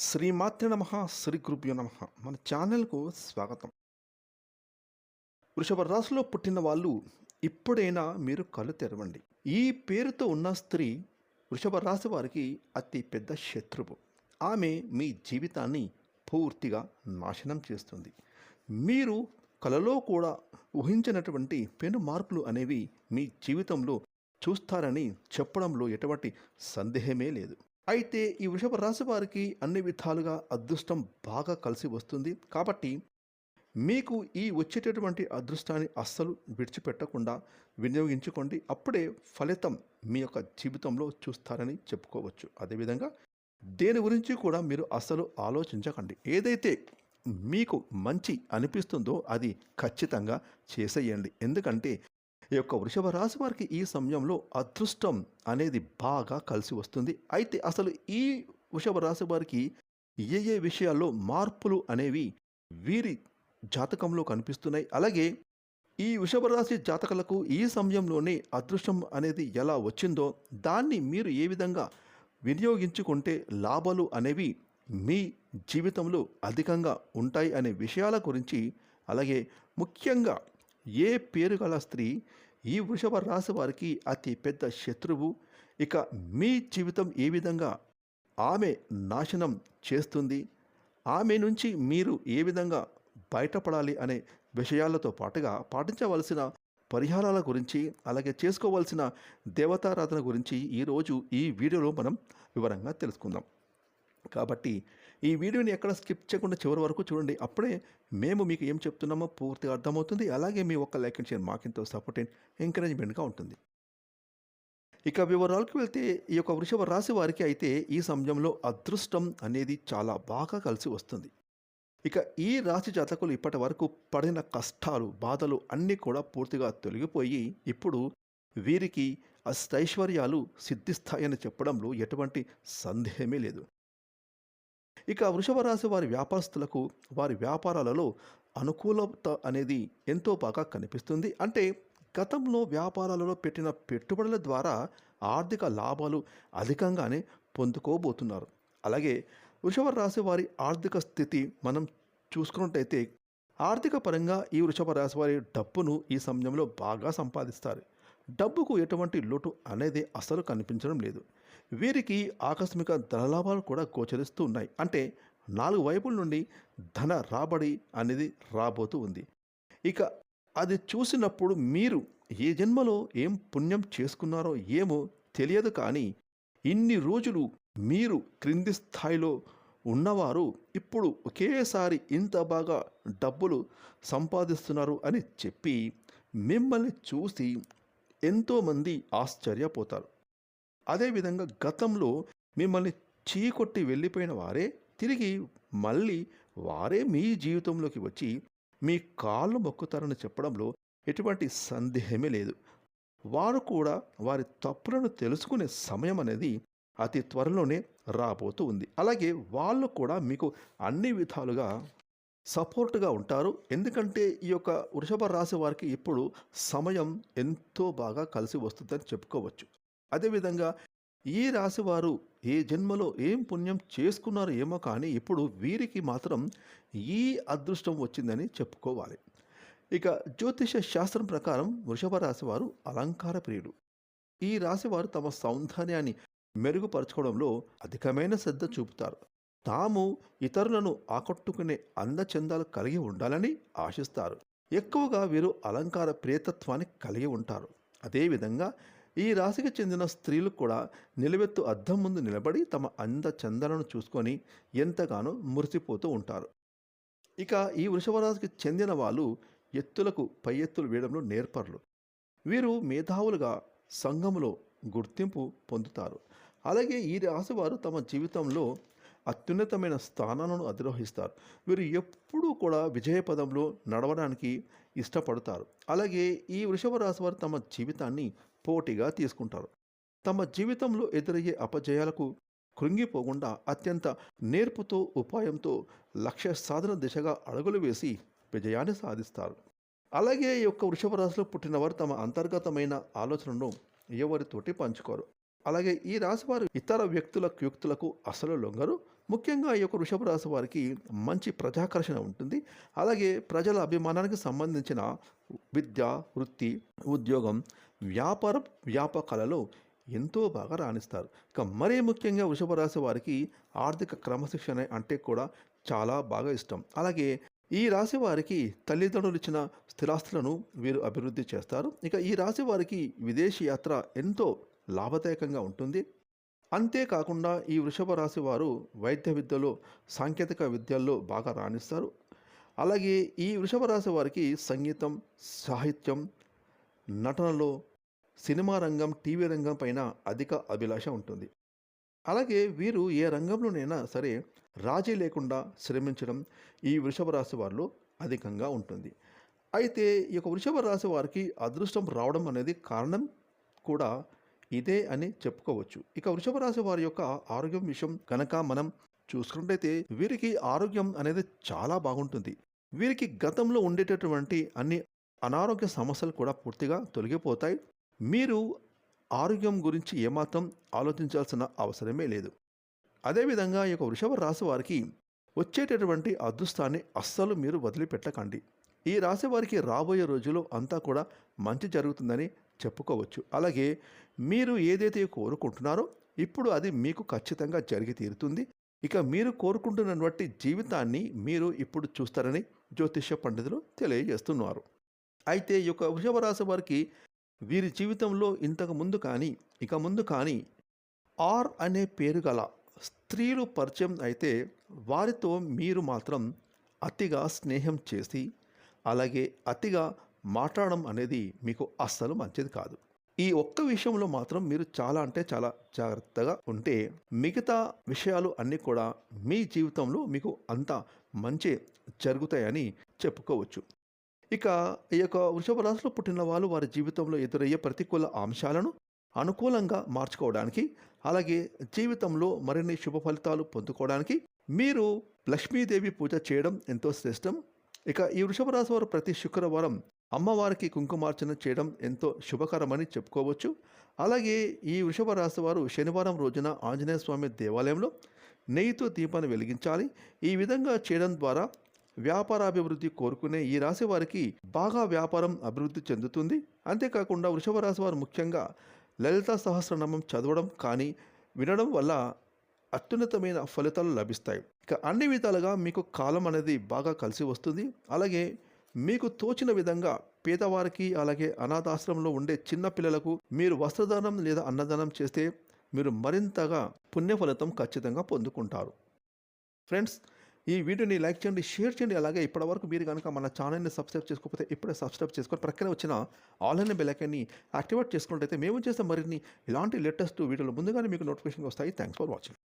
శ్రీమాత్ర నమ శ్రీ గురుభ్యో నమ. మన ఛానల్కు స్వాగతం. వృషభ రాశిలో పుట్టిన వాళ్ళు ఇప్పుడైనా మీరు కళ్ళు తెరవండి. ఈ పేరుతో ఉన్న స్త్రీ వృషభ రాశి వారికి అతి పెద్ద శత్రువు. ఆమె మీ జీవితాన్ని పూర్తిగా నాశనం చేస్తుంది. మీరు కలలో కూడా ఊహించినటువంటి పెను మార్పులు అనేవి మీ జీవితంలో చూస్తారని చెప్పడంలో ఎటువంటి సందేహమే లేదు. అయితే ఈ వృషభ రాశి వారికి అన్ని విధాలుగా అదృష్టం బాగా కలిసి వస్తుంది. కాబట్టి మీకు ఈ వచ్చేటటువంటి అదృష్టాన్ని అస్సలు విడిచిపెట్టకుండా వినియోగించుకోండి. అప్పుడే ఫలితం మీ యొక్క జీవితంలో చూస్తారని చెప్పుకోవచ్చు. అదేవిధంగా దేని గురించి కూడా మీరు అస్సలు ఆలోచించకండి. ఏదైతే మీకు మంచి అనిపిస్తుందో అది ఖచ్చితంగా చేసేయండి. ఎందుకంటే ఈ యొక్క వృషభ రాశి వారికి ఈ సమయంలో అదృష్టం అనేది బాగా కలిసి వస్తుంది. అయితే అసలు ఈ వృషభ రాశి వారికి ఏ ఏ విషయాల్లో మార్పులు అనేవి వీరి జాతకంలో కనిపిస్తున్నాయి? అలాగే ఈ వృషభ రాశి జాతకులకు ఈ సమయంలోనే అదృష్టం అనేది ఎలా వచ్చిందో దాన్ని మీరు ఏ విధంగా వినియోగించుకుంటే లాభాలు అనేవి మీ జీవితంలో అధికంగా ఉంటాయి అనే విషయాల గురించి అలాగే ముఖ్యంగా ఏ పేరు గల స్త్రీ ఈ వృషభ రాశి వారికి అతి పెద్ద శత్రువు? ఇక మీ జీవితం ఏ విధంగా ఆమె నాశనం చేస్తుంది? ఆమె నుంచి మీరు ఏ విధంగా బయటపడాలి అనే విషయాలతో పాటుగా పాటించవలసిన పరిహారాల గురించి అలాగే చేసుకోవాల్సిన దేవతారాధన గురించి ఈరోజు ఈ వీడియోలో మనం వివరంగా తెలుసుకుందాం. కాబట్టి ఈ వీడియోని ఎక్కడ స్కిప్ చేయకుండా చివరి వరకు చూడండి. అప్పుడే మేము మీకు ఏం చెప్తున్నామో పూర్తిగా అర్థమవుతుంది. అలాగే మీ ఒక్క లైక్ అండ్ షేర్ మాకెంతో సపోర్ట్ అండ్ ఎంకరేజ్మెంట్గా ఉంటుంది. ఇక వివరాలకు వెళ్తే ఈ యొక్క వృషభ రాశి వారికి అయితే ఈ సమయంలో అదృష్టం అనేది చాలా బాగా కలిసి వస్తుంది. ఇక ఈ రాశి జాతకులు ఇప్పటి వరకు పడిన కష్టాలు బాధలు అన్నీ కూడా పూర్తిగా తొలగిపోయి ఇప్పుడు వీరికి అష్టైశ్వర్యాలు సిద్ధిస్తాయని చెప్పడంలో ఎటువంటి సందేహమే లేదు. ఇక వృషభ రాశి వారి వ్యాపారస్తులకు వారి వ్యాపారాలలో అనుకూలత అనేది ఎంతో బాగా కనిపిస్తుంది. అంటే గతంలో వ్యాపారాలలో పెట్టిన పెట్టుబడుల ద్వారా ఆర్థిక లాభాలు అధికంగానే పొందుకోబోతున్నారు. అలాగే వృషభ రాశి వారి ఆర్థిక స్థితి మనం చూసుకున్నట్టయితే ఆర్థిక పరంగా ఈ వృషభ రాశి వారి డబ్బును ఈ సమయంలో బాగా సంపాదిస్తారు. డబ్బుకు ఎటువంటి లోటు అనేది అసలు కనిపించడం లేదు. వీరికి ఆకస్మిక ధనలాభాలు కూడా గోచరిస్తూ ఉన్నాయి. అంటే నాలుగు వైపుల నుండి ధన రాబడి అనేది రాబోతూ ఉంది. ఇక అది చూసినప్పుడు మీరు ఏ జన్మలో ఏం పుణ్యం చేసుకున్నారో ఏమో తెలియదు కానీ ఇన్ని రోజులు మీరు క్రింది స్థాయిలో ఉన్నవారు ఇప్పుడు ఒకేసారి ఇంత బాగా డబ్బులు సంపాదిస్తున్నారు అని చెప్పి మిమ్మల్ని చూసి ఎంతోమంది ఆశ్చర్యపోతారు. అదేవిధంగా గతంలో మిమ్మల్ని చీకొట్టి వెళ్ళిపోయిన వారే తిరిగి మళ్ళీ వారే మీ జీవితంలోకి వచ్చి మీ కాళ్ళు మొక్కుతారని చెప్పడంలో ఎటువంటి సందేహమే లేదు. వారు కూడా వారి తప్పులను తెలుసుకునే సమయం అనేది అతి త్వరలోనే రాబోతూ ఉంది. అలాగే వాళ్ళు కూడా మీకు అన్ని విధాలుగా సపోర్ట్గా ఉంటారు. ఎందుకంటే ఈ యొక్క వృషభ రాశి వారికి ఇప్పుడు సమయం ఎంతో బాగా కలిసి వస్తుందని చెప్పుకోవచ్చు. అదేవిధంగా ఈ రాశి వారు ఏ జన్మలో ఏం పుణ్యం చేసుకున్నారో ఏమో కానీ ఇప్పుడు వీరికి మాత్రం ఈ అదృష్టం వచ్చిందని చెప్పుకోవాలి. ఇక జ్యోతిష శాస్త్రం ప్రకారం వృషభ రాశి వారు అలంకార ప్రియుడు ఈ రాశి వారు తమ సౌందర్యాన్ని మెరుగుపరచుకోవడంలో అధికమైన శ్రద్ధ చూపుతారు. తాము ఇతరులను ఆకట్టుకునే అందచందాలు కలిగి ఉండాలని ఆశిస్తారు. ఎక్కువగా వీరు అలంకార ప్రియతత్వాన్ని కలిగి ఉంటారు. అదేవిధంగా ఈ రాశికి చెందిన స్త్రీలు కూడా నిలవెత్తు అద్దం ముందు నిలబడి తమ అందచందాలను చూసుకొని ఎంతగానో మురిసిపోతూ ఉంటారు. ఇక ఈ వృషభరాశికి చెందిన వాళ్ళు ఎత్తులకు పై ఎత్తులు వేయడంలో నేర్పరులు. వీరు మేధావులుగా సంఘములో గుర్తింపు పొందుతారు. అలాగే ఈ రాశి వారు తమ జీవితంలో అత్యున్నతమైన స్థానాలను అధిరోహిస్తారు. వీరు ఎప్పుడూ కూడా విజయపదంలో నడవడానికి ఇష్టపడతారు. అలాగే ఈ వృషభ రాశి వారు తమ జీవితాన్ని పోటీగా తీసుకుంటారు. తమ జీవితంలో ఎదురయ్యే అపజయాలకు కృంగిపోకుండా అత్యంత నేర్పుతో ఉపాయంతో లక్ష్య సాధన దిశగా అడుగులు వేసి విజయాన్ని సాధిస్తారు. అలాగే ఈ యొక్క వృషభ రాశిలో పుట్టినవారు తమ అంతర్గతమైన ఆలోచనను ఎవరితోటి పంచుకోరు. అలాగే ఈ రాశివారు ఇతర వ్యక్తుల క్యుక్తులకు అసలు లొంగరు. ముఖ్యంగా ఈ యొక్క వృషభ రాశి వారికి మంచి ప్రజాకర్షణ ఉంటుంది. అలాగే ప్రజల అభిమానానికి సంబంధించిన విద్య వృత్తి ఉద్యోగం వ్యాపారం వ్యాపకాలలో ఎంతో బాగా రాణిస్తారు. ఇక మరీ ముఖ్యంగా వృషభ రాశి వారికి ఆర్థిక క్రమశిక్షణ అంటే కూడా చాలా బాగా ఇష్టం. అలాగే ఈ రాశి వారికి తల్లిదండ్రులు ఇచ్చిన స్థిరాస్తులను వీరు అభివృద్ధి చేస్తారు. ఇక ఈ రాశి వారికి విదేశీ యాత్ర ఎంతో లాభదాయకంగా ఉంటుంది. అంతేకాకుండా ఈ వృషభ రాశి వారు వైద్య విద్యలో సాంకేతిక విద్యల్లో బాగా రాణిస్తారు. అలాగే ఈ వృషభ రాశి వారికి సంగీతం సాహిత్యం నటనలో సినిమా రంగం టీవీ రంగం పైన అధిక అభిలాష ఉంటుంది. అలాగే వీరు ఏ రంగంలోనైనా సరే రాజీ లేకుండా శ్రమించడం ఈ వృషభ రాశి వారిలో అధికంగా ఉంటుంది. అయితే ఈ యొక్క వృషభ రాశి వారికి అదృష్టం రావడం అనేది కారణం కూడా ఇదే అని చెప్పుకోవచ్చు. ఇక వృషభ రాశి వారి యొక్క ఆరోగ్యం విషయం కనుక మనం చూసుకున్నట్టయితే వీరికి ఆరోగ్యం అనేది చాలా బాగుంటుంది. వీరికి గతంలో ఉండేటటువంటి అన్ని అనారోగ్య సమస్యలు కూడా పూర్తిగా తొలగిపోతాయి. మీరు ఆరోగ్యం గురించి ఏమాత్రం ఆలోచించాల్సిన అవసరమే లేదు. అదేవిధంగా ఈ యొక్క వృషభ రాశి వారికి వచ్చేటటువంటి అదృష్టాన్ని అస్సలు మీరు వదిలిపెట్టకండి. ఈ రాశి వారికి రాబోయే రోజుల్లో అంతా కూడా మంచి జరుగుతుందని చెప్పుకోవచ్చు. అలాగే మీరు ఏదైతే కోరుకుంటున్నారో ఇప్పుడు అది మీకు ఖచ్చితంగా జరిగి తీరుతుంది. ఇక మీరు కోరుకుంటున్నటువంటి జీవితాన్ని మీరు ఇప్పుడు చూస్తారని జ్యోతిష్య పండితులు తెలియజేస్తున్నారు. అయితే ఈ యొక్క వృషభరాశి వారికి వీరి జీవితంలో ఇంతకు ముందు కానీ ఇక ముందు కానీ ఆర్ అనే పేరు గల స్త్రీలు పరిచయం అయితే వారితో మీరు మాత్రం అతిగా స్నేహం చేసి అలాగే అతిగా మాట్లాడడం అనేది మీకు అస్సలు మంచిది కాదు. ఈ ఒక్క విషయంలో మాత్రం మీరు చాలా అంటే చాలా జాగ్రత్తగా ఉంటే మిగతా విషయాలు అన్నీ కూడా మీ జీవితంలో మీకు అంత మంచి జరుగుతాయని చెప్పుకోవచ్చు. ఇక ఈ యొక్క వృషభ రాశిలో పుట్టిన వాళ్ళు వారి జీవితంలో ఎదురయ్యే ప్రతికూల అంశాలను అనుకూలంగా మార్చుకోవడానికి అలాగే జీవితంలో మరిన్ని శుభ ఫలితాలు పొందుకోవడానికి మీరు లక్ష్మీదేవి పూజ చేయడం ఎంతో శ్రేష్టం. ఇక ఈ వృషభ రాశి వారు ప్రతి శుక్రవారం అమ్మవారికి కుంకుమార్చన చేయడం ఎంతో శుభకరమని చెప్పుకోవచ్చు. అలాగే ఈ వృషభ రాశి వారు శనివారం రోజున ఆంజనేయ స్వామి దేవాలయంలో నెయ్యితో దీపాన్ని వెలిగించాలి. ఈ విధంగా చేయడం ద్వారా వ్యాపారాభివృద్ధి కోరుకునే ఈ రాశి వారికి బాగా వ్యాపారం అభివృద్ధి చెందుతుంది. అంతేకాకుండా వృషభ రాశి వారు ముఖ్యంగా లలిత సహస్రనామం చదవడం కానీ వినడం వల్ల అత్యున్నతమైన ఫలితాలు లభిస్తాయి. ఇక అన్ని విధాలుగా మీకు కాలం అనేది బాగా కలిసి వస్తుంది. అలాగే మీకు తోచిన విధంగా పేదవారికి అలాగే అనాథాశ్రమంలో ఉండే చిన్న పిల్లలకు మీరు వస్త్రదానం లేదా అన్నదానం చేస్తే మీరు మరింతగా పుణ్య ఫలితం ఖచ్చితంగా పొందుకుంటారు. ఫ్రెండ్స్ ఈ వీడియోని లైక్ చేయండి షేర్ చేయండి. అలాగే ఇప్పటివరకు మీరు కనుక మన ఛానల్ని సబ్స్క్రైబ్ చేసుకోకపోతే ఇప్పుడే సబ్స్క్రైబ్ చేసుకొని ప్రక్కన వచ్చిన ఆన్లైన్ బెల్లైకాన్ని యాక్టివేట్ చేసుకున్నట్టయితే మేము చేసిన మరిన్ని ఇలాంటి లేటెస్ట్ వీడియోలు ముందుగానే మీకు నోటిఫికేషన్ వస్తాయి. Thanks for watching.